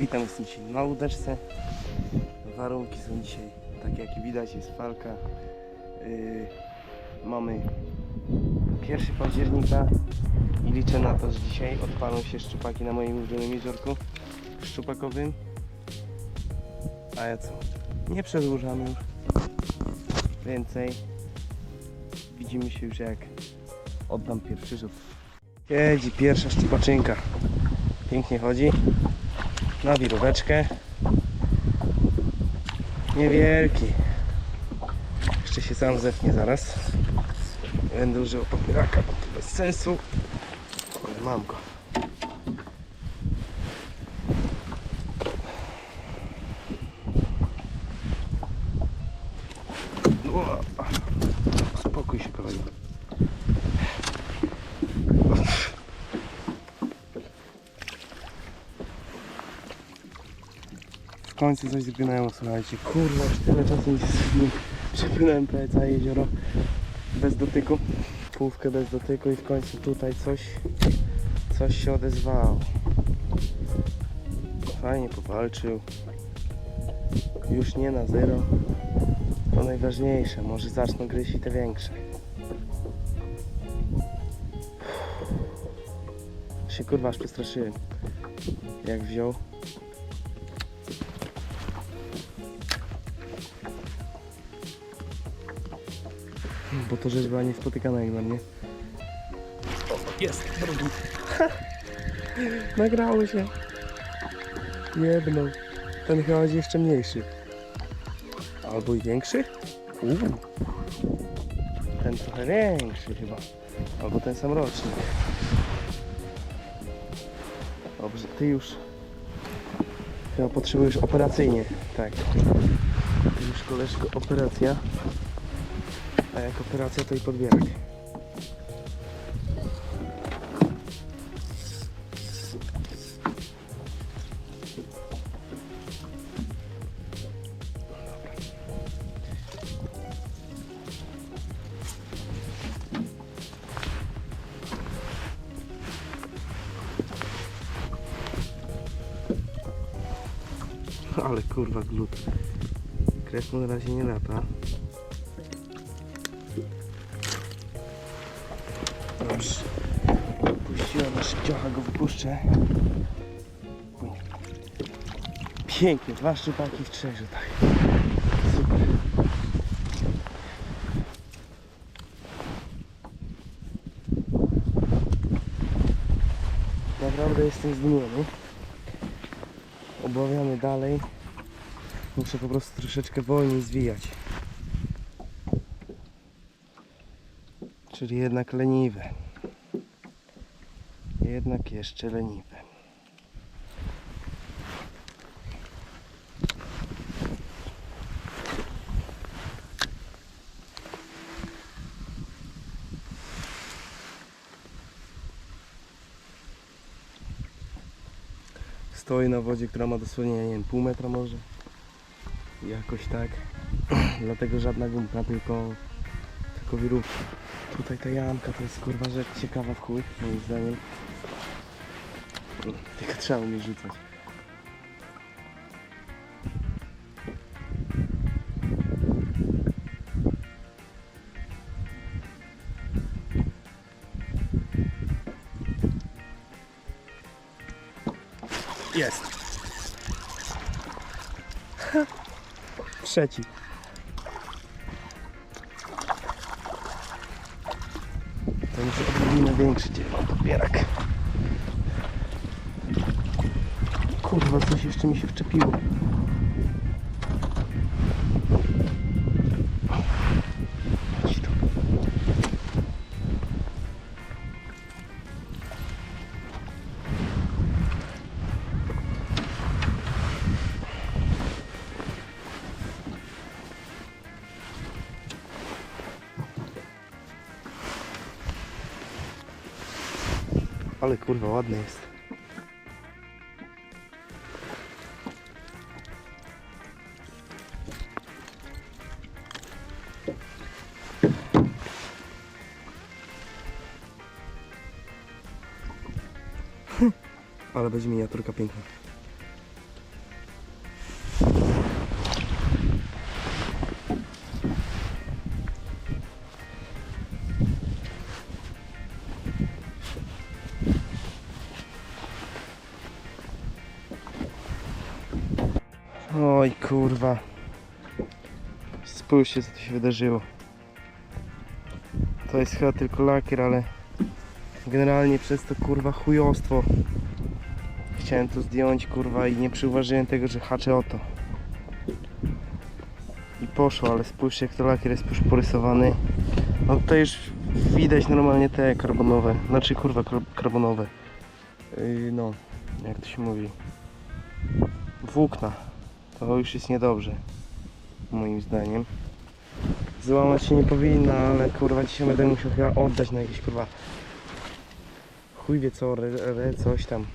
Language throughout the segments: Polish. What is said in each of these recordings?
Witam, jestem dzisiaj na łódeczce. Warunki są dzisiaj takie, jak widać, jest falka. Yy, mamy 1 października i liczę na to, że dzisiaj odpalą się szczupaki na moim ulubionym jeziorku szczupakowym. A ja co? Nie przedłużam już więcej. Widzimy się już jak oddam pierwszy rzut. Jedzi pierwsza szczupaczynka. Pięknie chodzi. Na wiróweczkę. Niewielki. Jeszcze się sam zepnie zaraz. Będę użył papieraka, bo to bez sensu. Ale mam go. O, Spokój się kolego. W końcu coś zginęło, słuchajcie. Kurwa, tyle czasu zginąłem. Przepłynąłem prawie całe jezioro bez dotyku. Połówkę bez dotyku i w końcu tutaj coś, coś się odezwało. Fajnie powalczył. Już nie na zero. To najważniejsze, może zaczną gryźć i te większe. Się kurwa aż przestraszyłem. Jak wziął. Bo to rzecz była niespotykana jak dla mnie. O, jest, drugi. Nagrało się. Jedną. Ten chyba będzie jeszcze mniejszy. Albo i większy? Uuu. Ten trochę większy chyba. Albo ten sam rocznik. Dobrze, ty już chyba potrzebujesz operacyjnie. Tak. Ty już koleżko operacja. A jak operacja to i podbierak. Ale kurwa glut. Krew mu na razie nie lata. Szybciocha, go wypuszczę. Pięknie, dwa szczupaki w trzech rzutach. Super. Naprawdę jestem zdumiony. Obawiamy dalej. Muszę po prostu troszeczkę wolniej zwijać. Czyli jednak leniwe. Jednak jeszcze leniwe. Stoi na wodzie, która ma dosłownie, nie wiem, pół metra może. Jakoś tak. Dlatego żadna gumka, tylko, tylko wirówka. Tutaj ta jamka to jest kurwa rzecz ciekawa w chuj, moim zdaniem. Tylko trzeba umieć rzucać. Jest. Trzeci. Muszę odrobinę większy gdzie mam podbierak. Kurwa, coś jeszcze mi się wczepiło. Ale kurwa ładny jest. Ale będzie miniaturka piękna. Kurwa. Spójrzcie co tu się wydarzyło. To jest chyba tylko lakier, ale generalnie przez to kurwa chujostwo chciałem to zdjąć kurwa i nie przyuważyłem tego, że haczę o to. I poszło, ale spójrzcie jak to lakier jest już porysowany. No tutaj już widać normalnie te karbonowe, znaczy kurwa kar- karbonowe. Yy, no, jak to się mówi. Włókna. To już jest niedobrze. Moim zdaniem. Złamać się nie powinna, ale kurwa dzisiaj będę musiał chyba oddać na jakieś kurwa chuj wie co, re, re coś tam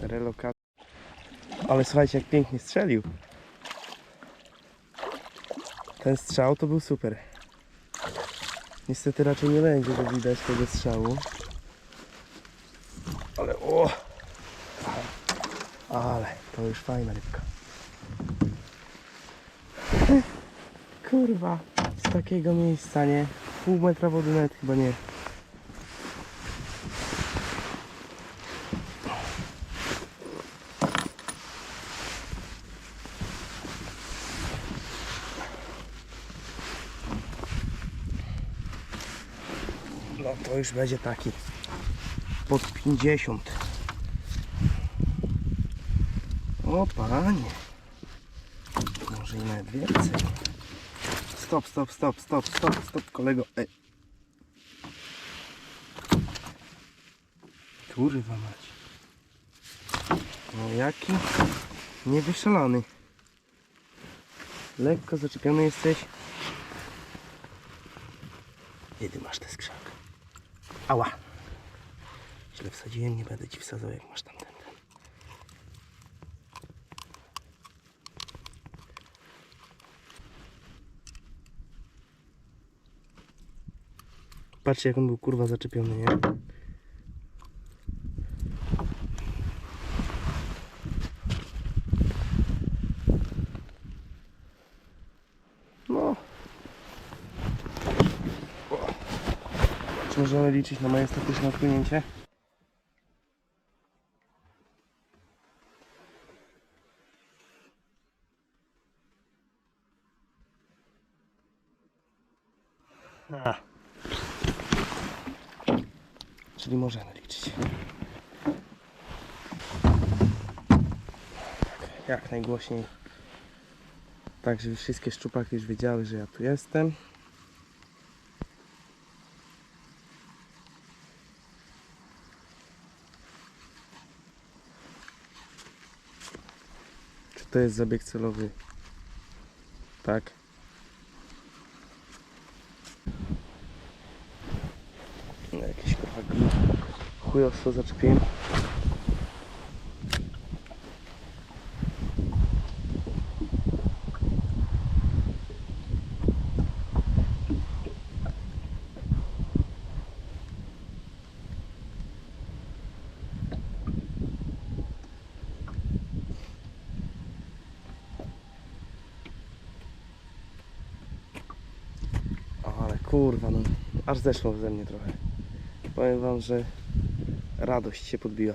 relokat. Ale słuchajcie jak pięknie strzelił. Ten strzał to był super. Niestety raczej nie będzie go widać tego strzału. Ale o! Ale to już fajna rybka. Kurwa, z takiego miejsca nie. Pół metra wody nawet chyba nie. No to już będzie taki pod 50. O panie. Może i nawet więcej. Stop, stop, stop, stop, stop, stop, kolego. Ej. Kurwa mać. No jaki niewyszalony. Lekko zaczepiony jesteś. Kiedy masz te skrzak? Ała. Źle wsadziłem, nie będę ci wsadzał jak masz tamten. ten. Patrzcie jak on był kurwa zaczepiony, nie? No. Czy możemy liczyć na majestatyczne odpłynięcie? A. Czyli możemy liczyć. Jak najgłośniej. Tak, żeby wszystkie szczupaki już wiedziały, że ja tu jestem. Czy to jest zabieg celowy? Tak. No, Jakieś kurwa glu- chujostwo zaczepiłem. Kurwa, no aż zeszło ze mnie trochę. Powiem wam, że radość się podbiła.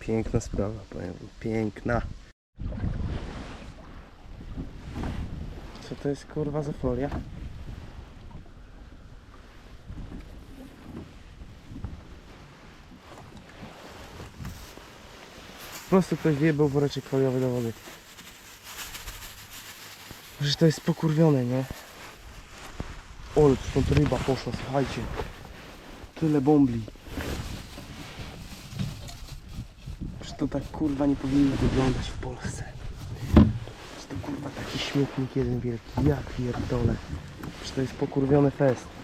Piękna sprawa, powiem. Piękna. Co to jest kurwa za folia? Po prostu ktoś wjebał woreczek foliowy do wody. Że to jest pokurwione, nie? Ol, stąd ryba poszła, słuchajcie. Tyle bombli. Że to tak kurwa nie powinno wyglądać w Polsce. Że to kurwa taki śmietnik jeden wielki. Ja pierdolę. Że to jest pokurwiony fest.